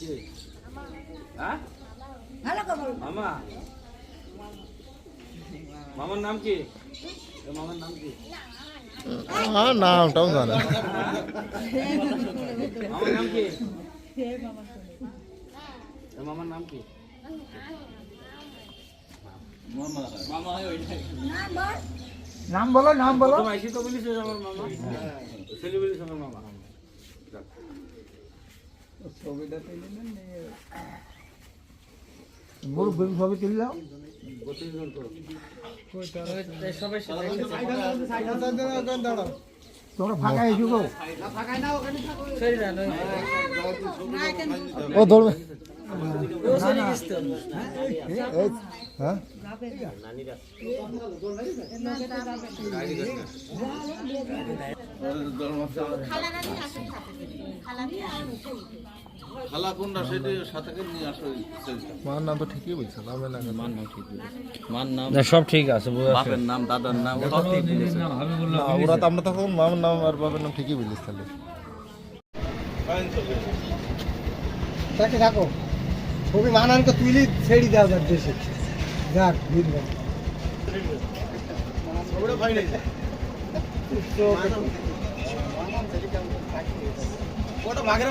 কে? হ্যাঁ? মামা। মামার নাম কি? এ মামার নাম কি? হ্যাঁ নামটাও জানে। মামার নাম কি? এ মামার নাম কি? নাম বলো নাম বলো। তো বলিস আমার মামা। ছেলে বলিস আমার মামা। মুরব্বী ছবি তুললাম বত্রিশ জন করো তোমরা ফাঁকা এসো গো। ও ধরবে। হ্যাঁ? খালা কোনটা সেটা সাথে করে নিয়ে আসো মার নাম তো ঠিকই বলছে নামে না মার নাম ঠিক মার নাম না সব ঠিক আছে বাপের নাম দাদার নাম সব ঠিক বলেছে। ওরা তো আমরা তখন মামার নাম আর বাবার নাম ঠিকই বলিস তাহলে। তাকে থাকো ছবি মানানকে তুলি ছেড়ে দেওয়া যাক দেশে। যাক ওটা ভাগের